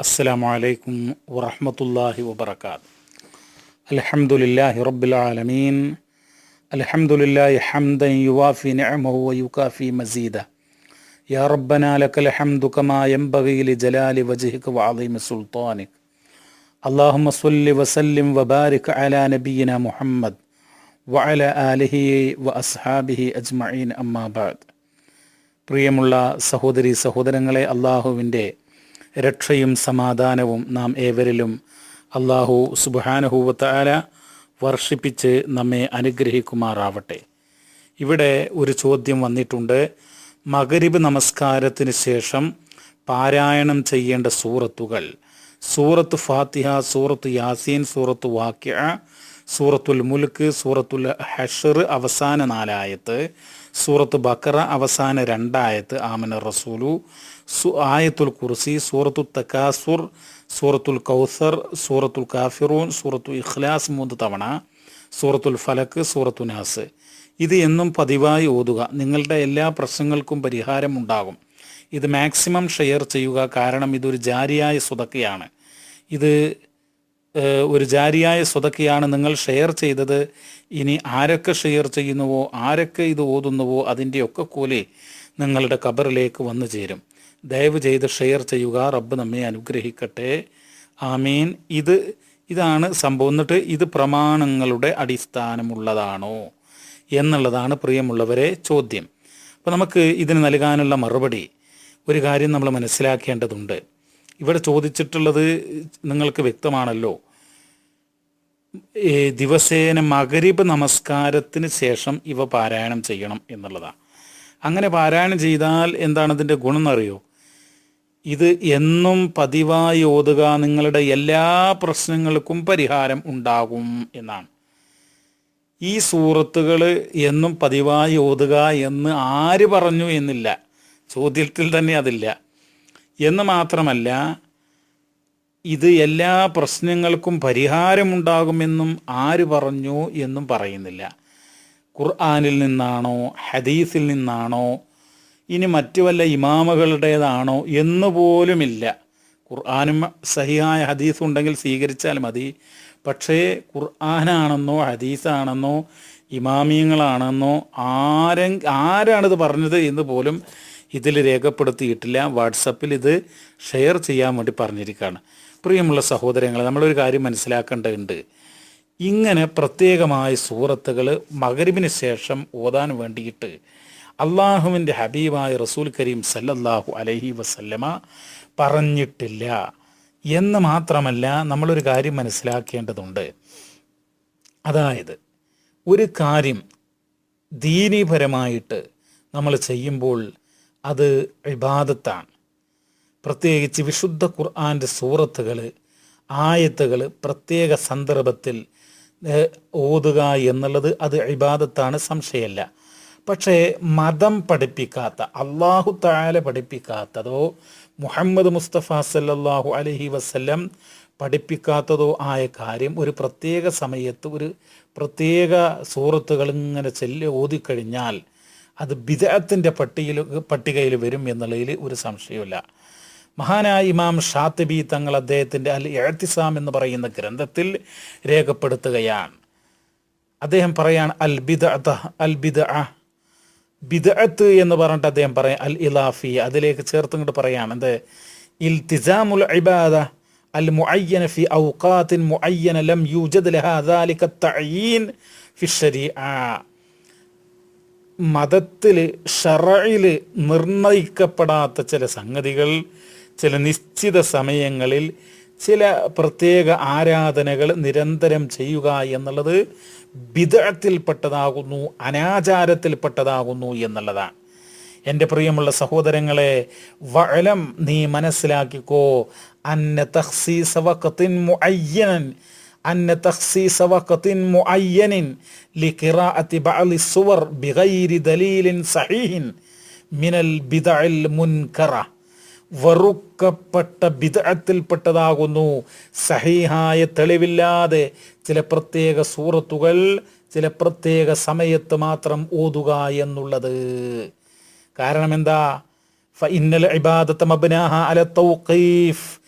അസ്സലാമു അലൈക്കും വറഹമത്തല്ലാഹി വബർക്കാത്ത് അലഹമുല്ലാഹി റബ്ബുലാലമീൻ അലഹമുല്ലാഹി ഹംദൻ യുവാഫി നിഅമഹു വയുകാഫി മസീദ യാ റബ്ബന ലക്കൽ ഹംദു കമാ ജലാലി വജിഹിക് വജ്ഹിക വഅളീമി സുൽത്താനിക. അല്ലാഹുമ്മ സ്വല്ലി വസല്ലിം വബാരിക് അലാ നബിയിന മുഹമ്മദ് വഅല ആലിഹി വഅസ്ഹാബിഹി അജ്മഈൻ അമ്മാ ബഅദ് പ്രിയമുള്ള സഹോദരി സഹോദരങ്ങളെ അള്ളാഹുവിന്റെ രക്ഷയും സമാധാനവും നാം ഏവരിലും അള്ളാഹു സുബാനഹൂവത്താല വർഷിപ്പിച്ച് നമ്മെ അനുഗ്രഹിക്കുമാറാവട്ടെ. ഇവിടെ ഒരു ചോദ്യം വന്നിട്ടുണ്ട്. മകരിബ് നമസ്കാരത്തിന് ശേഷം പാരായണം ചെയ്യേണ്ട സൂറത്തുകൾ. സൂറത്ത് ഫാത്തിഹ സൂറത്ത് യാസീൻ സൂറത്ത് വാക്യ സൂറത്തുൽ മുൽക്ക് സൂറത്തുൽ ഹഷർ അവസാന നാലായത്ത് സൂറത്ത് ബക്കറ അവസാന രണ്ടായത്ത് ആമന റസൂലു ആയത്തുൽ കുർസി സൂറത്തു തക്കാസുർ സൂറത്തുൽ കൗസർ സൂറത്തുൽ കാഫിറൂൻ സൂറത്തു ഇഖ്ലാസ് മൂന്ന് തവണ സൂറത്തുൽ ഫലക്ക് സൂറത്തു നാസ്. ഇത് എന്നും പതിവായി ഓതുക. നിങ്ങളുടെ എല്ലാ പ്രശ്നങ്ങൾക്കും പരിഹാരം ഉണ്ടാകും. ഇത് മാക്സിമം ഷെയർ ചെയ്യുക. കാരണം ഇതൊരു ജാരിയായ സ്വതക്കയാണ്. ഇത് ഒരു ജാരിയായ സ്വതക്കയാണ് നിങ്ങൾ ഷെയർ ചെയ്തത്. ഇനി ആരൊക്കെ ഷെയർ ചെയ്യുന്നുവോ ആരൊക്കെ ഇത് ഓതുന്നുവോ അതിന്റെയൊക്കെ കൂലി നിങ്ങളുടെ കബറിലേക്ക് വന്നു ചേരും. ദയവ് ചെയ്ത് ഷെയർ ചെയ്യുക. റബ്ബ് നമ്മെ അനുഗ്രഹിക്കട്ടെ. ആമീൻ. ഇത് ഇതാണ് സംഭവം. എന്നിട്ട് ഇത് പ്രമാണങ്ങളുടെ അടിസ്ഥാനമുള്ളതാണോ എന്നുള്ളതാണ് പ്രിയമുള്ളവരെ ചോദ്യം. അപ്പോൾ നമുക്ക് ഇതിന് നൽകാനുള്ള മറുപടി ഒരു കാര്യം നമ്മൾ മനസ്സിലാക്കേണ്ടതുണ്ട്. ഇവിടെ ചോദിച്ചിട്ടുള്ളത് നിങ്ങൾക്ക് വ്യക്തമാണല്ലോ. ദിവസേന മകരിബ് നമസ്കാരത്തിന് ശേഷം ഇവ പാരായണം ചെയ്യണം എന്നുള്ളതാണ്. അങ്ങനെ പാരായണം ചെയ്താൽ എന്താണ് ഇതിന്റെ ഗുണം എന്നറിയോ? ഇത് എന്നും പതിവായി ഓതുക നിങ്ങളുടെ എല്ലാ പ്രശ്നങ്ങൾക്കും പരിഹാരം ഉണ്ടാകും എന്നാണ്. ഈ സൂറത്തുകൾ എന്നും പതിവായി ഓതുക എന്ന് ആര് പറഞ്ഞു എന്നില്ല. ചോദ്യത്തിൽ തന്നെ അതില്ല. എന്ന് മാത്രമല്ല ഇത് എല്ലാ പ്രശ്നങ്ങൾക്കും പരിഹാരമുണ്ടാകുമെന്നും ആര് പറഞ്ഞു എന്നും പറയുന്നില്ല. ഖുർആാനിൽ നിന്നാണോ ഹദീസിൽ നിന്നാണോ ഇനി മറ്റു വല്ല ഇമാമകളുടേതാണോ എന്ന് പോലുമില്ല. ഖുർആാനും സഹിയായ ഹദീസ് ഉണ്ടെങ്കിൽ സ്വീകരിച്ചാൽ മതി. പക്ഷേ ഖുർആാനാണെന്നോ ഹദീസാണെന്നോ ഇമാമിയങ്ങളാണെന്നോ ആരെ ആരാണിത് പറഞ്ഞത് എന്ന് പോലും ഇതിൽ രേഖപ്പെടുത്തിയിട്ടില്ല. വാട്സപ്പിൽ ഇത് ഷെയർ ചെയ്യാൻ വേണ്ടി പറഞ്ഞിരിക്കുകയാണ്. പ്രിയമുള്ള സഹോദരങ്ങളെ നമ്മളൊരു കാര്യം മനസ്സിലാക്കേണ്ടതുണ്ട്. ഇങ്ങനെ പ്രത്യേകമായ സൂറത്തുകൾ മകരിവിന് ശേഷം ഓതാൻ വേണ്ടിയിട്ട് അള്ളാഹുവിന്റെ ഹബീബായ റസൂൽ കരീം സല്ലല്ലാഹു അലഹി വസല്ലമ പറഞ്ഞിട്ടില്ല എന്ന് മാത്രമല്ല നമ്മളൊരു കാര്യം മനസ്സിലാക്കേണ്ടതുണ്ട്. അതായത് ഒരു കാര്യം ദീനീപരമായിട്ട് നമ്മൾ ചെയ്യുമ്പോൾ അത് ഇബാദത്താണ്. പ്രത്യേകിച്ച് വിശുദ്ധ ഖുർആാന്റെ സൂറത്തുകൾ ആയത്തുകൾ പ്രത്യേക സന്ദർഭത്തിൽ ഓതുക എന്നുള്ളത് അത് ഇബാദത്താണ് സംശയമല്ല. പക്ഷേ മതം പഠിപ്പിക്കാത്ത അള്ളാഹു താല പഠിപ്പിക്കാത്തതോ മുഹമ്മദ് മുസ്തഫ സല്ലാഹു അലഹി വസല്ലം പഠിപ്പിക്കാത്തതോ ആയ കാര്യം ഒരു പ്രത്യേക സമയത്ത് ഒരു പ്രത്യേക സൂറത്തുകൾ ഇങ്ങനെ ചെല്ലി ഓതിക്കഴിഞ്ഞാൽ അത് ബിദഅത്തിന്റെ പട്ടികയിൽ പട്ടികയിൽ വരും എന്നുള്ളതിൽ ഒരു സംശയമില്ല മഹാനായ ഇമാം ഷാത്തിബി തങ്ങൾ അദ്ദേഹത്തിന്റെ അൽ എഴത്തിസാം എന്ന് പറയുന്ന ഗ്രന്ഥത്തിൽ രേഖപ്പെടുത്തുകയാണ്. അദ്ദേഹം പറയാണ് അൽ ബിദ അൽ ബിദഅത്ത് എന്ന് പറഞ്ഞിട്ട് അദ്ദേഹം പറയാം അൽ ഇലാഫി അതിലേക്ക് ചേർത്ത് കൊണ്ട് പറയാണ് എന്ത്? ഇൽത്തിസാമുൽ ഇബാദ അൽ മുഅയ്യന ഫി ഔഖാത്തിൻ മുഅയ്യന ലം യൂജദ് ലഹ ദാലിക തഅയീൻ ഫി ശരീഅ മതത്തിൽ ഷറഇൽ നിർണയിക്കപ്പെടാത്ത ചില സംഗതികൾ ചില നിശ്ചിത സമയങ്ങളിൽ ചില പ്രത്യേക ആരാധനകൾ നിരന്തരം ചെയ്യുക എന്നുള്ളത് ബിദഴത്തിൽപ്പെട്ടതാകുന്നു അനാചാരത്തിൽപ്പെട്ടതാകുന്നു എന്നുള്ളതാണ്. എന്റെ പ്രിയമുള്ള സഹോദരങ്ങളെ വഅലം നീ മനസ്സിലാക്കിക്കോ. അന്ന തഹ്സീസവക്കത്തിൻ വഖത്തിൻ മുഅയ്യനൻ അന്ന തഹ്സീസവക്കത്തിൻ വഖത്തിൻ മുഅയ്യനിൻ ലിഖിറാഅത്തി ബഅലി സുവർ ബിഗൈരി ദലീലിൻ സഹീഹിൻ മിനൽ ബിദഅൽ മുൻകറ. വറുക്കപ്പെട്ട ബിദഅത്തിൽപ്പെട്ടതാകുന്നു. സഹിഹായ തെളിവില്ലാതെ ചില പ്രത്യേക സൂറത്തുകൾ ചില പ്രത്യേക സമയത്ത് മാത്രം ഓതുക എന്നുള്ളത്. കാരണം എന്താ ഫ ഇന്നൽ ഇബാദത്ത് മബ്നാഹ അല തൗഖീഫ്.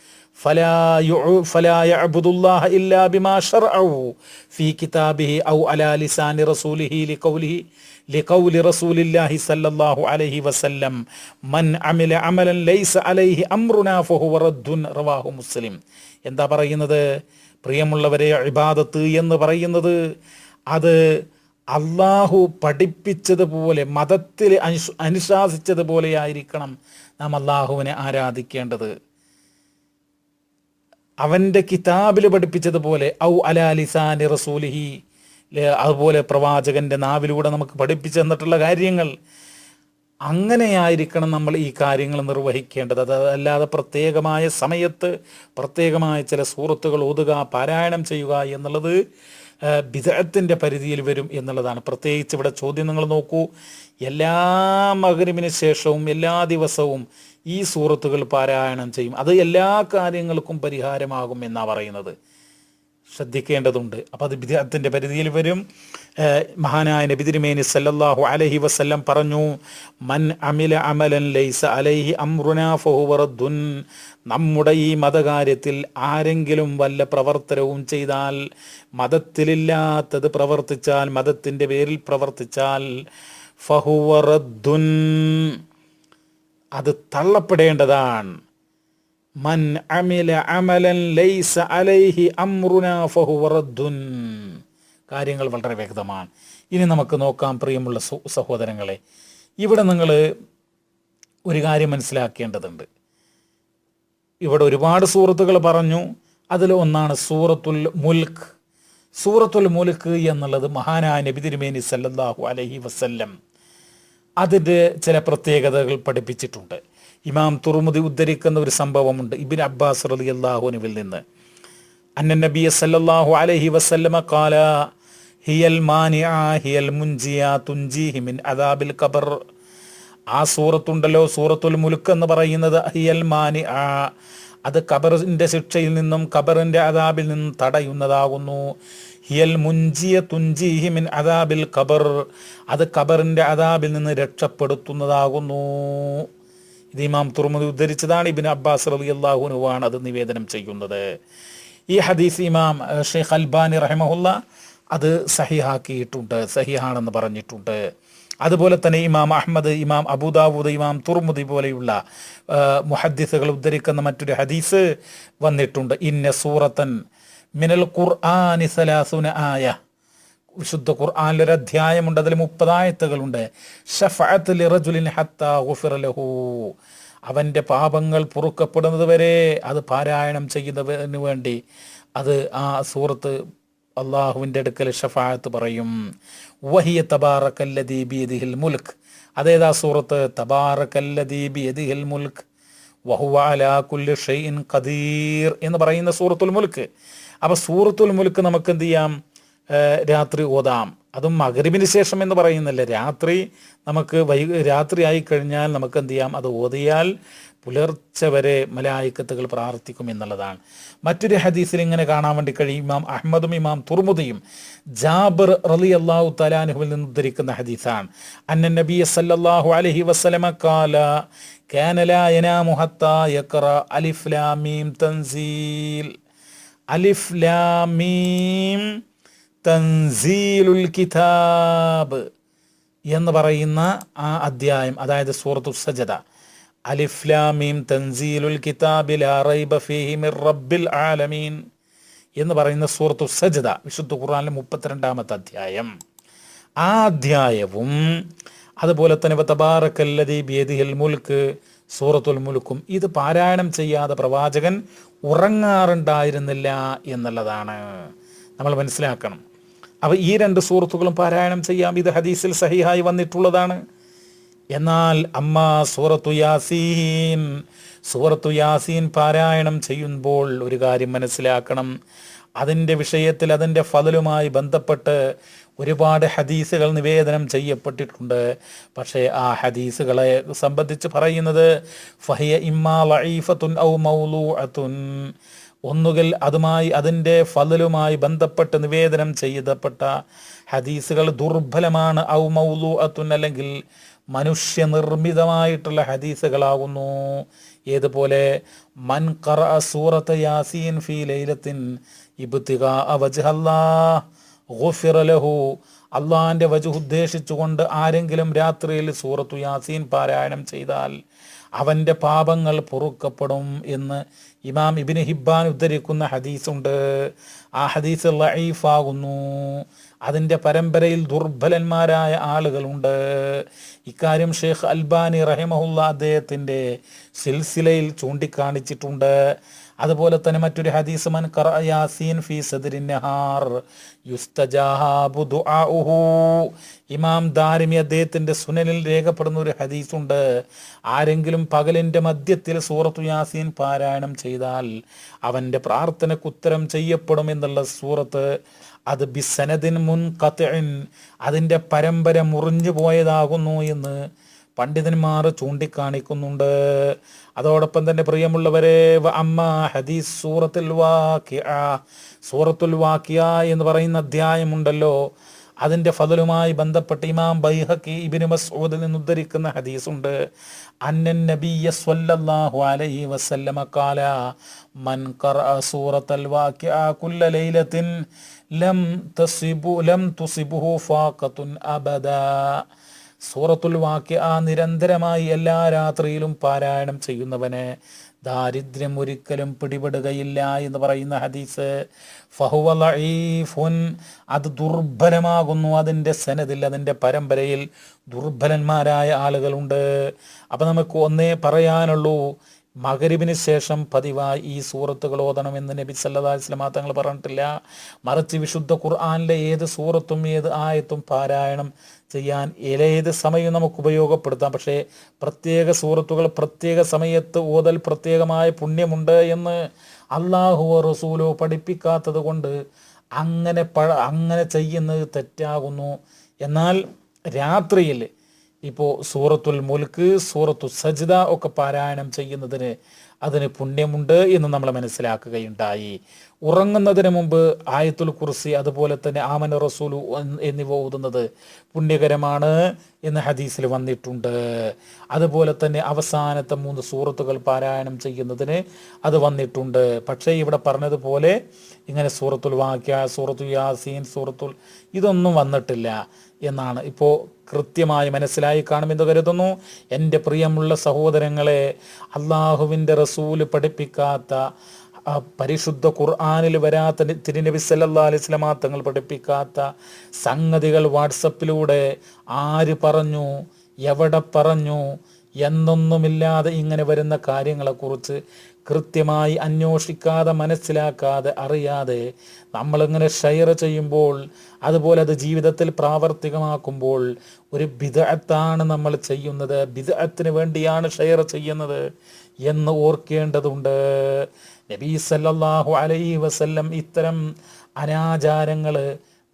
എന്താ പറയുന്നത്? പ്രിയമുള്ളവരെ ഇബാദത്ത് എന്ന് പറയുന്നത് അത് അള്ളാഹു പഠിപ്പിച്ചതുപോലെ മതത്തിൽ അനുശ് അനുശാസിച്ചതുപോലെ ആയിരിക്കണം നാം അള്ളാഹുവിനെ ആരാധിക്കേണ്ടത്. അവന്റെ കിതാബിൽ പഠിപ്പിച്ചതുപോലെ ഔ അലാ ലിസാനി റസൂലിഹി അതുപോലെ പ്രവാചകന്റെ നാവിലൂടെ നമുക്ക് പഠിപ്പിച്ചു തന്നിട്ടുള്ള കാര്യങ്ങൾ. അങ്ങനെയായിരിക്കണം നമ്മൾ ഈ കാര്യങ്ങൾ നിർവഹിക്കേണ്ടത്. അതല്ലാതെ പ്രത്യേകമായ സമയത്ത് പ്രത്യേകമായ ചില സുഹൃത്തുക്കൾ ഓതുക പാരായണം ചെയ്യുക എന്നുള്ളത് വിദഗ്ധത്തിന്റെ പരിധിയിൽ വരും എന്നുള്ളതാണ്. പ്രത്യേകിച്ച് ഇവിടെ ചോദ്യം നിങ്ങൾ നോക്കൂ. എല്ലാ മകരിമിന് ശേഷവും എല്ലാ ദിവസവും ഈ സൂറത്തുകൾ പാരായണം ചെയ്യും. അത് എല്ലാ കാര്യങ്ങൾക്കും പരിഹാരമാകും എന്നാണ് പറയുന്നത്. ശ്രദ്ധിക്കേണ്ടതുണ്ട്. അപ്പോൾ അത് വിദ്യാർത്ഥിന്റെ പരിധിയിൽ വരും. മഹാനായ നബി തിരുമേനി സല്ലല്ലാഹു അലഹി വസല്ലം പറഞ്ഞു മൻ അമില അമലൻ ലൈസ അലൈഹി അമൃനാഫുറുൻ നമ്മുടെ ഈ മതകാര്യത്തിൽ ആരെങ്കിലും വല്ല പ്രവർത്തനവും ചെയ്താൽ മതത്തിലില്ലാത്തത് പ്രവർത്തിച്ചാൽ മതത്തിന്റെ പേരിൽ പ്രവർത്തിച്ചാൽ ഫഹുവ റദ്ദുൻ അത് തള്ളപ്പെടേണ്ടതാണ്. മൻ അമില അമലൻ ലൈസ അലൈഹി അമ്രുന ഫഹുവറദ്ദുൻ കാര്യങ്ങൾ വളരെ വ്യക്തമാണ്. ഇനി നമുക്ക് നോക്കാം പ്രിയമുള്ള സഹോദരങ്ങളെ. ഇവിടെ നിങ്ങൾ ഒരു കാര്യം മനസ്സിലാക്കേണ്ടതുണ്ട്. ഇവിടെ ഒരുപാട് സൂറത്തുകൾ പറഞ്ഞു. അതിൽ ഒന്നാണ് സൂറത്തുൽ മുൽക്ക് സൂറത്തുൽ മുൽക്ക് എന്നുള്ളത് മഹാനായ നബി തിരുമേനി സല്ലല്ലാഹു അലൈഹി വസല്ലം അതിന്റെ ചില പ്രത്യേകതകൾ പഠിപ്പിച്ചിട്ടുണ്ട്. ഇമാം തുറുമുതി ഉദ്ധരിക്കുന്ന ഒരു സംഭവമുണ്ട്. ഇബിൻ അബ്ബാസ് റലി അള്ളാഹുനുവിൽ നിന്ന്. അന്ന നബിയ സല്ലല്ലാഹു അലഹി വസല്ലമ കാല ഹിയൽ മാനിയ ഹിയൽ മുൻജിയ തുഞ്ചി ഹിമിൻ അദാബിൽ ഖബർ. ആ സൂറത്തുണ്ടല്ലോ സൂറത്തുൽ മുലുക്ക് എന്ന് പറയുന്നത് ഹിയൽ മാനി ആ അത് ഖബറിന്റെ ശിക്ഷയിൽ നിന്നും ഖബറിന്റെ അദാബിൽ നിന്നും തടയുന്നതാകുന്നു. ഹിയൽ മുഞ്ചിയ തുഞ്ചിഹിമിൻ അദാബിൽ ഖബർ. അത് ഖബറിന്റെ അദാബിൽ നിന്ന് രക്ഷപ്പെടുത്തുന്നതാകുന്നു. ഇത് ഇമാം തുറമുദി ഉദ്ധരിച്ചതാണ്. ഇബിൻ അബ്ബാസ് റബി അള്ളാഹുനുവാണ് അത് നിവേദനം ചെയ്യുന്നത്. ഈ ഹദീസ് ഇമാം ഷെയ്ഖ് അൽബാനി റഹ്മഹുല്ല അത് സഹിഹാക്കിയിട്ടുണ്ട് സഹിഹാണെന്ന് പറഞ്ഞിട്ടുണ്ട്. അതുപോലെ തന്നെ ഇമാം അഹമ്മദ് ഇമാം അബൂദാവൂദ് ഇമാം തുർമുദി പോലെയുള്ള മുഹദ്ദിസുകൾ ഉദ്ധരിക്കുന്ന മറ്റൊരു ഹദീസ് വന്നിട്ടുണ്ട്. ഇന്ന സൂറത്തൻ മിനൽ ഖുർആാനി സലാസുന ആയ. വിശുദ്ധ ഖുർആനിൽ ഒരു അധ്യായമുണ്ട് അതിൽ മുപ്പതായത്തുകളുണ്ട്. അവന്റെ പാപങ്ങൾ പൊറുക്കപ്പെടുന്നത് വരെ അത് പാരായണം ചെയ്യുന്നതിന് വേണ്ടി അത് ആ സൂറത്ത് അള്ളാഹുവിന്റെ അടുക്കൽ ഷഫായത്ത് പറയും. വഹിയ തബാറക്കല്ലദീ ബിയദിഹിൽ മുൽക്ക് അതേതാ സൂറത്ത്? ബിയദിഹിൽ മുൽക്ക് വഹുവ അലാ കുല്ലി ഷൈഇൻ ഖദീർ എന്ന് പറയുന്ന സൂറത്തുൽ മുൽക്ക്. അപ്പോൾ സൂറത്തുൽ മുൽക്ക് നമുക്ക് എന്ത് ചെയ്യാം? രാത്രി ഓതാം. അതും മകരിവിന് ശേഷം എന്ന് പറയുന്നില്ല. രാത്രി നമുക്ക് വൈ രാത്രി കഴിഞ്ഞാൽ നമുക്ക് എന്ത് ചെയ്യാം? അത് ഓതിയാൽ പുലർച്ചെ വരെ മലായിക്കത്തുകൾ പ്രാർത്ഥിക്കും എന്നുള്ളതാണ്. മറ്റൊരു ഹദീസിൽ ഇങ്ങനെ കാണാൻ വേണ്ടി കഴിയും. ഇമാം അഹമ്മദും ഇമാം തുർമുദിയും ജാബർ റലി അള്ളാഹു തലാനുഹുവിൽ നിന്ന് ഉദ്ധരിക്കുന്ന ഹദീസാണ്. അന്ന നബി സല്ലാഹു അലഹി വസ്ലമ കാല അലിഫ് ലാമീം തൻസീൽ. അലിഫ്ലാമീം തൻസീലുൽ കിതാബ് എന്ന് പറയുന്ന ആ അധ്യായം അതായത് സൂറത്തു സജദ. അലിഫ്ലാമീം തൻസീലുൽ കിതാബിൽ റബ്ബിൽ ആലമീൻ എന്ന് പറയുന്ന സൂറത്തു സജദ വിശുദ്ധ ഖുർആനിലെ മുപ്പത്തിരണ്ടാമത്തെ അധ്യായം. ആ അധ്യായവും അതുപോലെ തന്നെ തബാറക്കല്ലതി ബിയദിഹിൽ മുൽക്ക് സൂറത്തുൽ മുൽക്കും ഇത് പാരായണം ചെയ്യാതെ പ്രവാചകൻ ഉറങ്ങാറുണ്ടായിരുന്നില്ല എന്നുള്ളതാണ്. നമ്മൾ മനസ്സിലാക്കണം. അപ്പോൾ ഈ രണ്ട് സൂറത്തുകളും പാരായണം ചെയ്യാം. ഇത് ഹദീസിൽ സഹിഹായി വന്നിട്ടുള്ളതാണ്. എന്നാൽ അമ്മ സൂറത്തു യാസീൻ സൂറത്തു യാസീൻ പാരായണം ചെയ്യുമ്പോൾ ഒരു കാര്യം മനസ്സിലാക്കണം. അതിന്റെ വിഷയത്തിൽ അതിന്റെ ഫലലുമായി ബന്ധപ്പെട്ട് ഒരുപാട് ഹദീസുകൾ നിവേദനം ചെയ്യപ്പെട്ടിട്ടുണ്ട്. പക്ഷേ ആ ഹദീസുകളെ സംബന്ധിച്ച് പറയുന്നത് ഫഹിയ ഇമ്മാ ലഈഫത്തുൻ ഔ മൗലൂഅത്തുൻ. ഒന്നുകിൽ അതുമായി അതിന്റെ ഫലലുമായി ബന്ധപ്പെട്ട് നിവേദനം ചെയ്യപ്പെട്ട ഹദീസുകൾ ദുർബലമാണ്. ഔ മൗലു അത്തുൻ അല്ലെങ്കിൽ മനുഷ്യനിർമ്മിതമായിട്ടുള്ള ഹദീസുകളാകുന്നു. ഏതുപോലെ? മൻ ഖറ സൂറത്ത് യാസീൻ ഫി ലൈലത്തിൻ ഇബ്തിഗാ വജ്ഹല്ലാ ഗുഫിറ ലഹു. അള്ളാഹിന്റെ വജു ഉദ്ദേശിച്ചുകൊണ്ട് ആരെങ്കിലും രാത്രിയിൽ സൂറത്തു യാസീൻ പാരായണം ചെയ്താൽ അവന്റെ പാപങ്ങൾ പൊറുക്കപ്പെടും എന്ന് ഇമാം ഇബിന് ഹിബ്ബാൻ ഉദ്ധരിക്കുന്ന ഹദീസുണ്ട്. ആ ഹദീസ് ലൈഫാകുന്നു അതിന്റെ പരമ്പരയിൽ ദുർബലന്മാരായ ആളുകളുണ്ട്. ഇക്കാര്യം ഷെയ്ഖ് അൽബാനി റഹിമഹുല്ല അദ്ദേഹത്തിന്റെ സിൽസിലയിൽ ചൂണ്ടിക്കാണിച്ചിട്ടുണ്ട്. അതുപോലെ തന്നെ മറ്റൊരു ഹദീസ് മൻ യാസീൻ ഫീ സദരിന്നഹാർ നഹാർ ദുആഉഹു ഇമാം ദാരിമി അദ്ദേഹത്തിന്റെ സുനലിൽ രേഖപ്പെടുന്ന ഒരു ഹദീസുണ്ട്. ആരെങ്കിലും പകലിന്റെ മധ്യത്തിൽ സൂറത്തു യാസീൻ പാരായണം ചെയ്താൽ അവന്റെ പ്രാർത്ഥനയ്ക്ക് ഉത്തരം ചെയ്യപ്പെടും എന്നുള്ള സൂറത്ത്. അത് ബിസനദിൻ മുൻ കത്തിൻ അതിന്റെ പരമ്പര മുറിഞ്ഞു പോയതാകുന്നു എന്ന് പണ്ഡിതന്മാർ ചൂണ്ടിക്കാണിക്കുന്നുണ്ട്. അതോടൊപ്പം തന്നെ പ്രിയമുള്ളവരെ അമ്മ ഹദീസ് സൂറത്തുൽ വാക്കിയ സൂറത്തുൽ വാക്കിയ എന്ന് പറയുന്ന അധ്യായമുണ്ടല്ലോ. അതിന്റെ ഫതലുമായി ബന്ധപ്പെട്ട് ഇമാം ബൈഹക്കി ഇബിന് മസൂദിൽ നിന്ന് ഉദ്ധരിക്കുന്ന ഹദീസുണ്ട്. അന്നൻ നബിയ സ്വല്ലല്ലാഹു അലൈഹി വസല്ലമ ഖാല മൻ ഖറഅ സൂറത്തൽ വാക്കിയ കുല്ല ലൈലത്തിൻ ലം തസിബു ലം തുസിബുഹു ഫാഖത്തുൻ അബദാ. സൂറത്തുൽ വാക്യ ആ നിരന്തരമായി എല്ലാ രാത്രിയിലും പാരായണം ചെയ്യുന്നവന് ദാരിദ്ര്യം ഒരിക്കലും പിടിപെടുകയില്ല എന്ന് പറയുന്ന ഹദീസ്. ഫഹുവലീഫുൻ അത് ദുർബലമാകുന്നു അതിന്റെ സനദിൽ അതിന്റെ പരമ്പരയിൽ ദുർബലന്മാരായ ആളുകളുണ്ട്. അപ്പം നമുക്ക് ഒന്നേ പറയാനുള്ളൂ മകരിവിന് ശേഷം പതിവായി ഈ സൂറത്തുകൾ എന്ന് നബി സല്ലല്ലാഹു അലൈഹി വസല്ലമ തങ്ങൾ പറഞ്ഞിട്ടില്ല. മറിച്ച് വിശുദ്ധ ഖുർആനിലെ ഏത് സൂറത്തും ഏത് ആയത്തും പാരായണം ചെയ്യാൻ ഏത് സമയം നമുക്ക് ഉപയോഗപ്പെടുത്താം. പക്ഷേ പ്രത്യേക സൂറത്തുകൾ പ്രത്യേക സമയത്ത് ഓതൽ പ്രത്യേകമായ പുണ്യമുണ്ട് എന്ന് അള്ളാഹുവോ റസൂലോ പഠിപ്പിക്കാത്തത് കൊണ്ട് അങ്ങനെ പഴ അങ്ങനെ ചെയ്യുന്നത് തെറ്റാകുന്നു. എന്നാൽ രാത്രിയിൽ ഇപ്പോൾ സൂറത്തുൽ മുൽക്ക് സൂറത്തു സജിത ഒക്കെ പാരായണം ചെയ്യുന്നതിന് അതിന് പുണ്യമുണ്ട് എന്ന് നമ്മൾ മനസ്സിലാക്കുകയുണ്ടായി. ഉറങ്ങുന്നതിന് മുമ്പ് ആയത്തുൽ കുർസി അതുപോലെ തന്നെ ആമന റസൂലു എന്നിവ ഓതുന്നത് പുണ്യകരമാണ് എന്ന് ഹദീസിൽ വന്നിട്ടുണ്ട്. അതുപോലെ തന്നെ അവസാനത്തെ മൂന്ന് സൂറത്തുകൾ പാരായണം ചെയ്യുന്നതിന് അത് വന്നിട്ടുണ്ട്. പക്ഷേ ഇവിടെ പറഞ്ഞതുപോലെ ഇങ്ങനെ സൂറത്തുൽ വാക്യ സൂറത്തു യാസീൻ സൂറത്തുൽ ഇതൊന്നും വന്നിട്ടില്ല എന്നാണ്. ഇപ്പോൾ കൃത്യമായി മനസ്സിലായി കാണുമെന്ന് കരുതുന്നു. എന്റെ പ്രിയമുള്ള സഹോദരങ്ങളെ അള്ളാഹുവിന്റെ റസൂൽ പഠിപ്പിക്കാത്ത ആ പരിശുദ്ധ ഖുർആാനിൽ വരാത്ത തിരുനബി സല്ലാ അലൈഹി വസല്ലമ തങ്ങൾ പഠിപ്പിക്കാത്ത സംഗതികൾ വാട്സപ്പിലൂടെ ആര് പറഞ്ഞു എവിടെ പറഞ്ഞു എന്നൊന്നുമില്ലാതെ ഇങ്ങനെ വരുന്ന കാര്യങ്ങളെക്കുറിച്ച് കൃത്യമായി അന്വേഷിക്കാതെ മനസ്സിലാക്കാതെ അറിയാതെ നമ്മളിങ്ങനെ ഷെയർ ചെയ്യുമ്പോൾ അതുപോലെ അത് ജീവിതത്തിൽ പ്രാവർത്തികമാക്കുമ്പോൾ ഒരു ബിദഅത്താണ് നമ്മൾ ചെയ്യുന്നത്. ബിദഅത്തിന് വേണ്ടിയാണ് ഷെയർ ചെയ്യുന്നത് എന്ന് ഓർക്കേണ്ടതുണ്ട്. നബീ സല്ലാഹു അലൈഹി വസല്ലം ഇത്തരം അനാചാരങ്ങൾ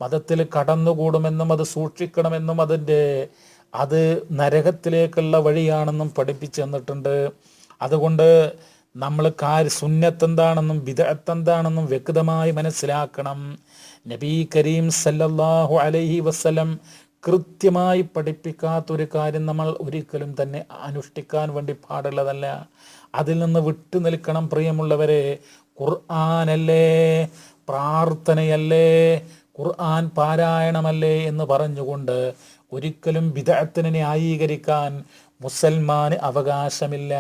മതത്തിൽ കടന്നുകൂടുമെന്നും അത് സൂക്ഷിക്കണമെന്നും അതിന്റെ അത് നരകത്തിലേക്കുള്ള വഴിയാണെന്നും പഠിപ്പിച്ചു തന്നിട്ടുണ്ട്. അതുകൊണ്ട് നമ്മൾ കാര്യ സുന്നത്തെന്താണെന്നും വിദഗ്ധെന്താണെന്നും വ്യക്തമായി മനസ്സിലാക്കണം. നബി കരീം സല്ലല്ലാഹു അലൈഹി വസ്ലം കൃത്യമായി പഠിപ്പിക്കാത്തൊരു കാര്യം നമ്മൾ ഒരിക്കലും തന്നെ അനുഷ്ഠിക്കാൻ വേണ്ടി പാടുള്ളതല്ല. അതിൽ നിന്ന് വിട്ടു നിൽക്കണം പ്രിയമുള്ളവരെ. ഖുർആാനല്ലേ? പ്രാർത്ഥനയല്ലേ? ഖുർആൻ പാരായണമല്ലേ എന്ന് പറഞ്ഞുകൊണ്ട് ഒരിക്കലും വിദഗ്ധനെ ന്യായീകരിക്കാൻ മുസൽമാന് അവകാശമില്ല.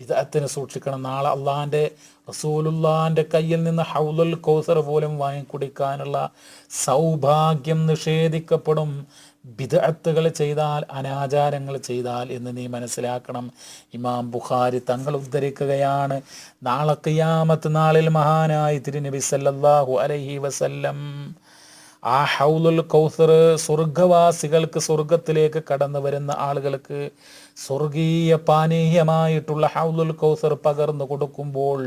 വിദഗ്ധനെ സൂക്ഷിക്കണം. നാളെ അള്ളാഹാന്റെ റസൂലുല്ലാന്റെ കയ്യിൽ നിന്ന് ഹൗലുൽ കൗസർ പോലും വാങ്ങിക്കുടിക്കാനുള്ള സൗഭാഗ്യം നിഷേധിക്കപ്പെടും. ബിദഅത്തുകൾ ചെയ്താൽ അനാചാരങ്ങൾ ചെയ്താൽ എന്ന് നീ മനസ്സിലാക്കണം. ഇമാം ബുഖാരി തങ്ങൾ ഉദ്ധരിക്കുകയാണ് നാളെ കിയാമത്ത് നാളിൽ മഹാനായി തിരുനബി സല്ലല്ലാഹു അലൈഹി വസല്ലം ആ ഹൗലുൽ കൗസർ സ്വർഗവാസികൾക്ക് സ്വർഗത്തിലേക്ക് കടന്നു വരുന്ന ആളുകൾക്ക് സ്വർഗീയ പാനീയമായിട്ടുള്ള ഹൗലുൽ കൗസർ പകർന്നു കൊടുക്കുമ്പോൾ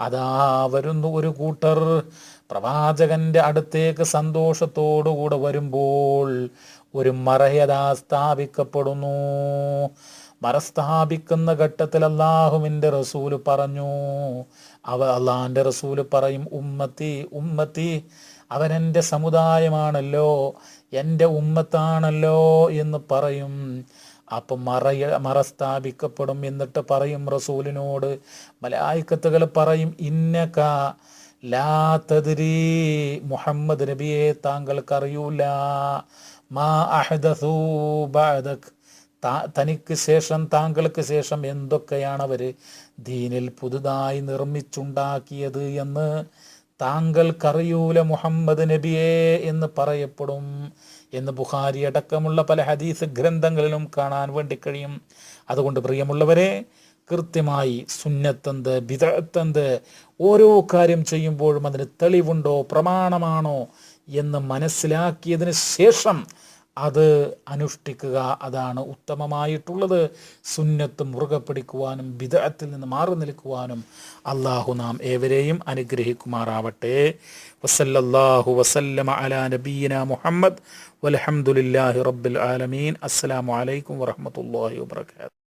അതാ വരുന്നു ഒരു കൂട്ടർ. പ്രവാചകന്റെ അടുത്തേക്ക് സന്തോഷത്തോടുകൂടെ വരുമ്പോൾ ഒരു മറയതാ സ്ഥാപിക്കപ്പെടുന്നു. മറ സ്ഥാപിക്കുന്ന ഘട്ടത്തിൽ അള്ളാഹുവിന്റെ റസൂൽ പറഞ്ഞു. അവ അള്ളാഹിന്റെ റസൂൽ പറയും ഉമ്മത്തി ഉമ്മത്തി അവനെന്റെ സമുദായമാണല്ലോ എന്റെ ഉമ്മത്താണല്ലോ എന്ന് പറയും. അപ്പം മറയ മറ സ്ഥാപിക്കപ്പെടും എന്നിട്ട് പറയും റസൂലിനോട് മലായിക്കത്തുകൾ പറയും ഇന്നക ലാ മുഹമ്മദ് നബിയെ താങ്കൾക്കറിയൂല. മാ അഹദസൂ തനിക്ക് ശേഷം താങ്കൾക്ക് ശേഷം എന്തൊക്കെയാണ് അവർ ദീനിൽ പുതുതായി നിർമ്മിച്ചുണ്ടാക്കിയത് എന്ന് താങ്കൾക്കറിയൂല മുഹമ്മദ് നബിയെ എന്ന് പറയപ്പെടും. എന്ന് ബുഖാരി അടക്കമുള്ള പല ഹദീസ് ഗ്രന്ഥങ്ങളിലും കാണാൻ വേണ്ടി കഴിയും. അതുകൊണ്ട് പ്രിയമുള്ളവരെ കൃത്യമായി സുന്നത്തന്ത് വിദഗ്ധന്ത് ഓരോ കാര്യം ചെയ്യുമ്പോഴും അതിന് തെളിവുണ്ടോ പ്രമാണമാണോ എന്ന് മനസ്സിലാക്കിയതിന് ശേഷം അത് അനുഷ്ഠിക്കുക അതാണ് ഉത്തമമായിട്ടുള്ളത്. സുന്നത്ത് മുറുകെ പിടിക്കുവാനും വിദഗത്തിൽ നിന്ന് മാറി നിൽക്കുവാനും അള്ളാഹു നാം ഏവരെയും അനുഗ്രഹിക്കുമാറാവട്ടെ. വസല്ലാഹു വസല്ലമ അല നബീന മുഹമ്മദ്. വലഹമുല്ലാഹി റബ്ബിൽ ആലമീൻ. അസ്സലാമു അലൈക്കും വറഹ്മത്തുള്ളാഹി വബറകാതുഹു.